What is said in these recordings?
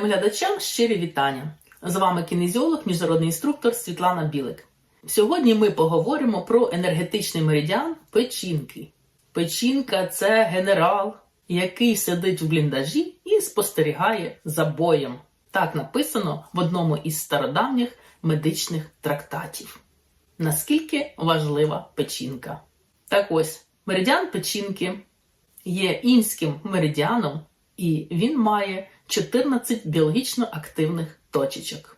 моїм глядачам щирі вітання. З вами кінезіолог, міжнародний інструктор Світлана Білик. Сьогодні ми поговоримо про енергетичний меридіан печінки. Печінка це генерал, який сидить в бліндажі і спостерігає за боєм. Так написано в одному із стародавніх медичних трактатів. Наскільки важлива печінка? Так ось, меридіан печінки є інським меридіаном, і він має 14 біологічно активних точечок.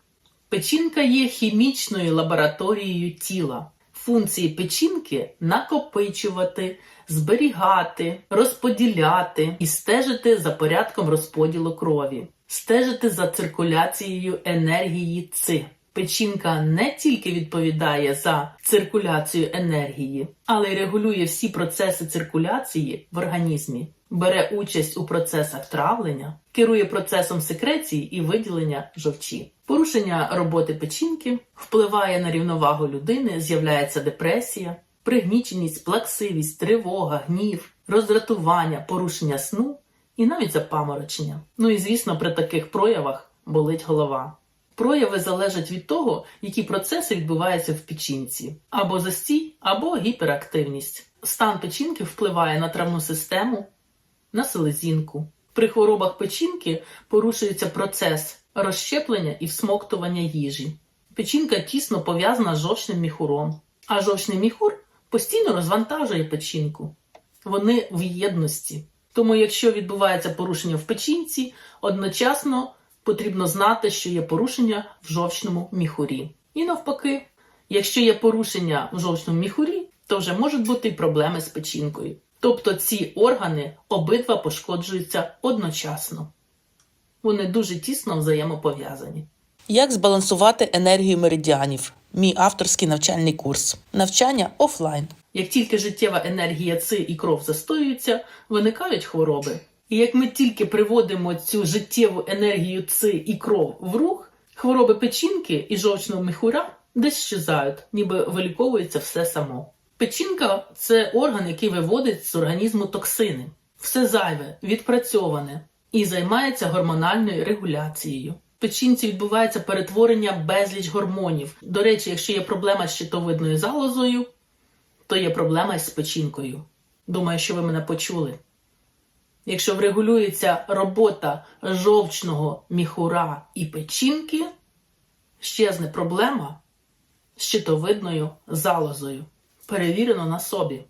Печінка є хімічною лабораторією тіла. Функції печінки накопичувати, зберігати, розподіляти і стежити за порядком розподілу крові, стежити за циркуляцією енергії ЦИ. Печінка не тільки відповідає за циркуляцію енергії, але й регулює всі процеси циркуляції в організмі, бере участь у процесах травлення, керує процесом секреції і виділення жовчі. Порушення роботи печінки впливає на рівновагу людини, з'являється депресія, пригніченість, плаксивість, тривога, гнів, роздратування, порушення сну і навіть запаморочення. Ну і звісно, при таких проявах болить голова. Прояви залежать від того, які процеси відбуваються в печінці, або застій, або гіперактивність. Стан печінки впливає на травну систему, на селезінку. При хворобах печінки порушується процес розщеплення і всмоктування їжі. Печінка тісно пов'язана з жовчним міхуром, а жовчний міхур постійно розвантажує печінку. Вони в єдності. Тому, якщо відбувається порушення в печінці, одночасно потрібно знати, що є порушення в жовчному міхурі. І навпаки, якщо є порушення в жовчному міхурі, то вже можуть бути й проблеми з печінкою. Тобто ці органи обидва пошкоджуються одночасно. Вони дуже тісно взаємопов'язані. Як збалансувати енергію меридіанів? Мій авторський навчальний курс. Навчання офлайн. Як тільки життєва енергія ци і кров застоюються, виникають хвороби. І як ми тільки приводимо цю життєву енергію ци і кров в рух, хвороби печінки і жовчного міхура десь щезають, ніби виліковується все само. Печінка це орган, який виводить з організму токсини, все зайве, відпрацьоване і займається гормональною регуляцією. В печінці відбувається перетворення безліч гормонів. До речі, якщо є проблема з щитовидною залозою, то є проблема з печінкою. Думаю, що ви мене почули. Якщо врегулюється робота жовчного міхура і печінки, щезне проблема з щитовидною залозою. Перевірено на собі.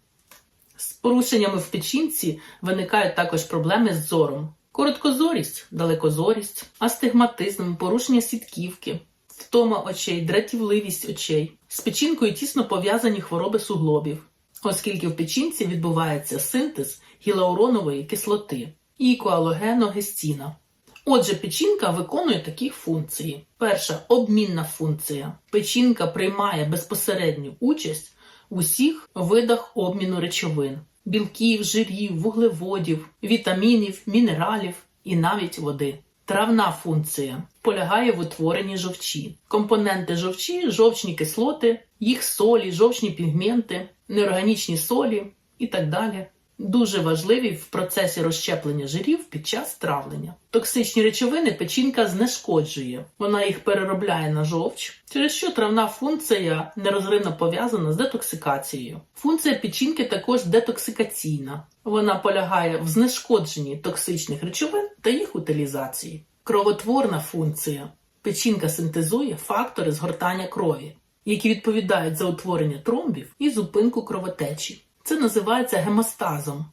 З порушеннями в печінці виникають також проблеми з зором. Короткозорість, далекозорість, астигматизм, порушення сітківки, втома очей, дратівливість очей. З печінкою тісно пов'язані хвороби суглобів, оскільки в печінці відбувається синтез гілауронової кислоти і коалогеногестіна. Отже, печінка виконує такі функції. Перша обмінна функція. Печінка приймає безпосередню участь в усіх видах обміну речовин: білків, жирів, вуглеводів, вітамінів, мінералів і навіть води. Травна функція полягає в утворенні жовчі. Компоненти жовчі, жовчні кислоти, їх солі, жовчні пігменти, неорганічні солі і так далі. Дуже важливі в процесі розщеплення жирів під час травлення. Токсичні речовини печінка знешкоджує, вона їх переробляє на жовч, через що травна функція нерозривно пов'язана з детоксикацією. Функція печінки також детоксикаційна. Вона полягає в знешкодженні токсичних речовин та їх утилізації. Кровотворна функція. Печінка синтезує фактори згортання крові, які відповідають за утворення тромбів і зупинку кровотечі. Це називається гемостазом.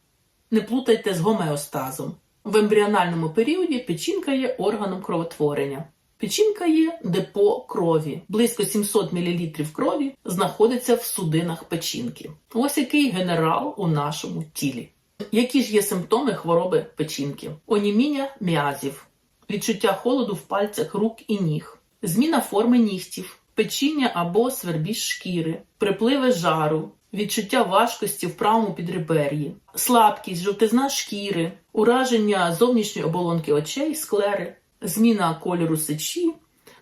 Не плутайте з гомеостазом. В ембріональному періоді печінка є органом кровотворення. Печінка є депо крові. Близько 700 мл крові знаходиться в судинах печінки. Ось який генерал у нашому тілі. Які ж є симптоми хвороби печінки? Оніміння м'язів, відчуття холоду в пальцях рук і ніг, зміна форми нігтів, печіння або свербіж шкіри, припливи жару, відчуття важкості в правому підребер'ї, слабкість, жовтизна шкіри, ураження зовнішньої оболонки очей, склери, зміна кольору сечі,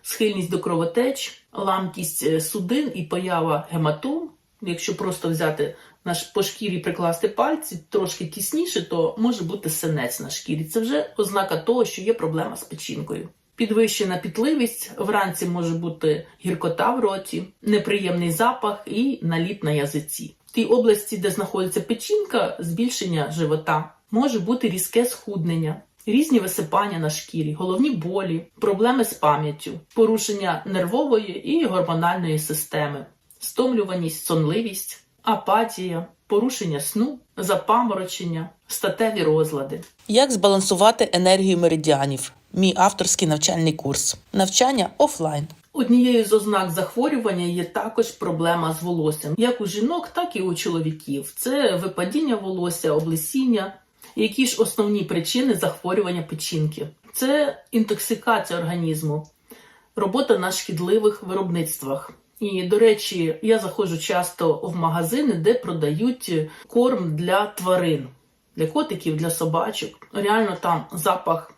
схильність до кровотеч, ламкість е, судин і поява гематом. Якщо просто взяти наш по шкірі прикласти пальці трошки тісніше, то може бути синець на шкірі. Це вже ознака того, що є проблема з печінкою. Підвищена пітливість, вранці може бути гіркота в роті, неприємний запах і наліт на язиці. В тій області, де знаходиться печінка, збільшення живота, може бути різке схуднення, різні висипання на шкірі, головні болі, проблеми з пам'яттю, порушення нервової і гормональної системи, стомлюваність, сонливість, апатія, порушення сну, запаморочення, статеві розлади. Як збалансувати енергію меридіанів? Мій авторський навчальний курс. Навчання офлайн. Однією з ознак захворювання є також проблема з волоссям, як у жінок, так і у чоловіків. Це випадіння волосся, облесіння. Які ж основні причини захворювання печінки? Це інтоксикація організму, робота на шкідливих виробництвах. І, до речі, я заходжу часто в магазини, де продають корм для тварин, для котиків, для собачок. Реально там запах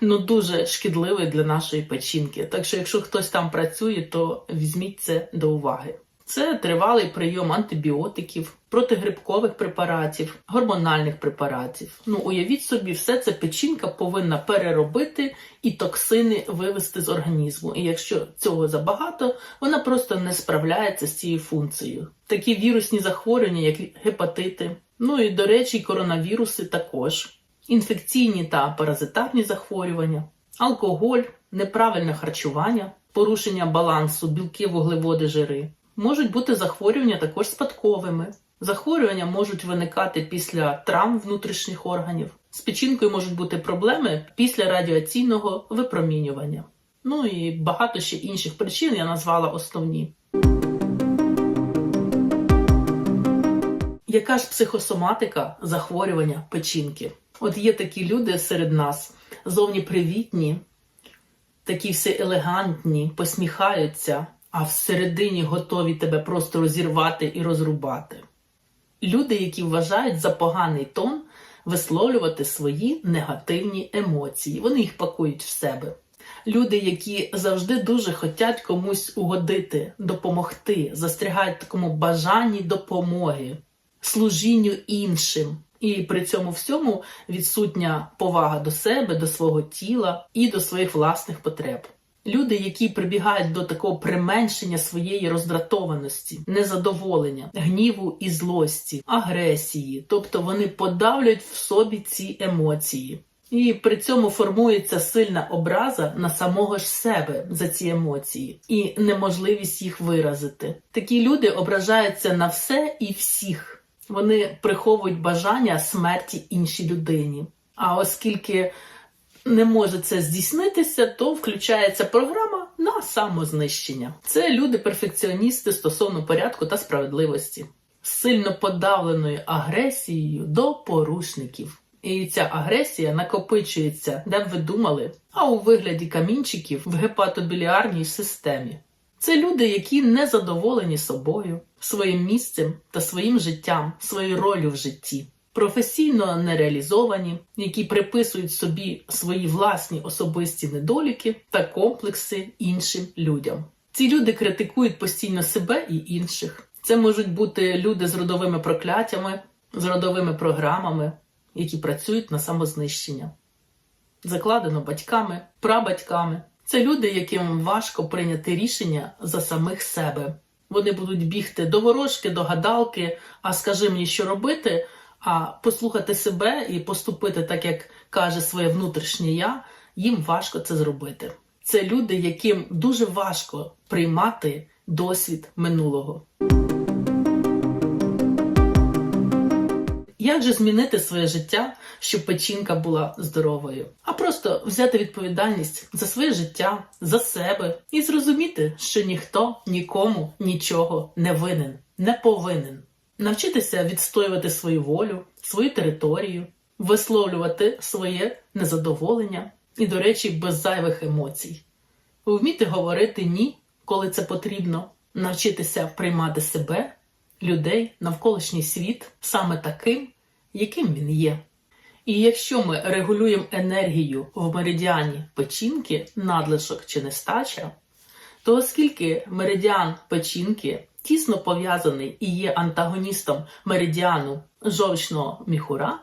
ну дуже шкідливий для нашої печінки. Так що, якщо хтось там працює, то візьміть це до уваги. Це тривалий прийом антибіотиків, протигрибкових препаратів, гормональних препаратів. Ну, уявіть собі, все це печінка повинна переробити і токсини вивести з організму. І якщо цього забагато, вона просто не справляється з цією функцією. Такі вірусні захворювання, як гепатити, ну і до речі, коронавіруси також, інфекційні та паразитарні захворювання, алкоголь, неправильне харчування, порушення балансу, білки, вуглеводи, жири. Можуть бути захворювання також спадковими. Захворювання можуть виникати після травм внутрішніх органів. З печінкою можуть бути проблеми після радіаційного випромінювання. Ну і багато ще інших причин я назвала основні. Яка ж психосоматика захворювання печінки? От є такі люди серед нас, зовні привітні, такі всі елегантні, посміхаються, а всередині готові тебе просто розірвати і розрубати. Люди, які вважають за поганий тон висловлювати свої негативні емоції. Вони їх пакують в себе. Люди, які завжди дуже хочуть комусь угодити, допомогти, застрягають в такому бажанні допомоги, служінню іншим. І при цьому всьому відсутня повага до себе, до свого тіла і до своїх власних потреб. Люди, які прибігають до такого применшення своєї роздратованості, незадоволення, гніву і злості, агресії, тобто вони подавлюють в собі ці емоції. І при цьому формується сильна образа на самого ж себе за ці емоції і неможливість їх виразити. Такі люди ображаються на все і всіх. Вони приховують бажання смерті іншій людині. А оскільки не може це здійснитися, то включається програма на самознищення. Це люди-перфекціоністи стосовно порядку та справедливості, з сильно подавленою агресією до порушників. І ця агресія накопичується, де б ви думали, а у вигляді камінчиків в гепатобіліарній системі. Це люди, які не задоволені собою, своїм місцем та своїм життям, своєю ролью в житті професійно нереалізовані, які приписують собі свої власні особисті недоліки та комплекси іншим людям. Ці люди критикують постійно себе і інших. Це можуть бути люди з родовими прокляттями, з родовими програмами, які працюють на самознищення, закладено батьками, прабатьками. Це люди, яким важко прийняти рішення за самих себе. Вони будуть бігти до ворожки, до гадалки, а скажи мені, що робити. А послухати себе і поступити так, як каже своє внутрішнє я, їм важко це зробити. Це люди, яким дуже важко приймати досвід минулого. Як же змінити своє життя, щоб печінка була здоровою? А просто взяти відповідальність за своє життя, за себе і зрозуміти, що ніхто нікому нічого не винен, не повинен. Навчитися відстоювати свою волю, свою територію, висловлювати своє незадоволення і, до речі, без зайвих емоцій, вміти говорити ні, коли це потрібно, навчитися приймати себе, людей, навколишній світ саме таким, яким він є. І якщо ми регулюємо енергію в меридіані печінки, надлишок чи нестача, то оскільки меридіан печінки тісно пов'язаний і є антагоністом меридіану жовчного міхура,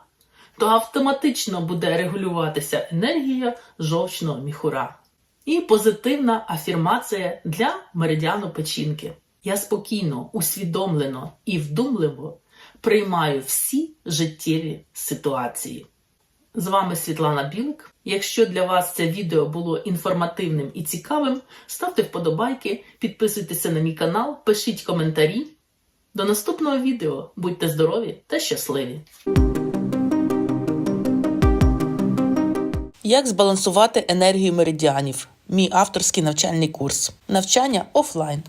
то автоматично буде регулюватися енергія жовчного міхура. І позитивна афірмація для меридіану печінки. Я спокійно, усвідомлено і вдумливо приймаю всі життєві ситуації. З вами Світлана Білик. Якщо для вас це відео було інформативним і цікавим, ставте вподобайки, підписуйтеся на мій канал, пишіть коментарі. До наступного відео. Будьте здорові та щасливі! Як збалансувати енергію меридіанів? Мій авторський навчальний курс. Навчання офлайн.